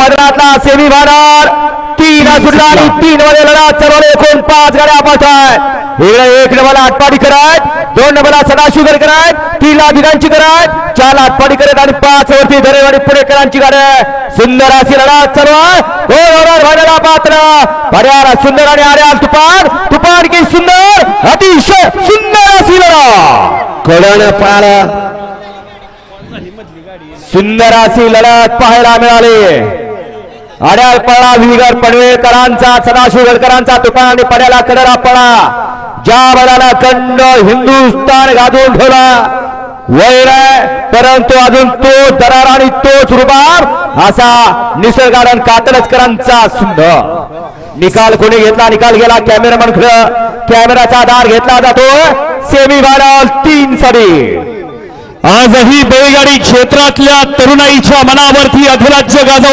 मैदानातला semi final तीन सुटला आणि तीन मध्ये लढा चढवले एकूण पाच गाड्या पाठवाय इकडे एक नंबरला आटपाडी करत दोन नंबरला सदाशिवकर करत तीन ला दिगांची करत चार आटपाडी करत आणि पाच वरती दरेवाडी पुणेकरांची गाड्या सुंदर अशी लढा चढवा दोन ओव्हर व्हायला पात्र. पर्याला सुंदर आणि आर्याल तुपान तुपान की सुंदर अतिशय सुंदर अशी लढा. कडण पळाला सुंदर अशी लढत पाहायला मिळाली. अड्याळ पळा विगर सराशी गडकरांचा तुकान आणि पड्याला कडरा पळा. ज्या बळाला कंड हिंदुस्थान गाजून ठेवला वैर परंतु अजून तो दरार आणि तोच रुबाब असा निसर्गाडन कातलचकरांचा सुंदर निकाल कोणी घेतला? निकाल गेला कॅमेरामन खरं कॅमेराचा आधार घेतला जातो. सेमी फायनल तीन साठी आजही बैलगाडी क्षेत्रातल्या तरुणाईच्या मनावरती अधिराज्य गाजव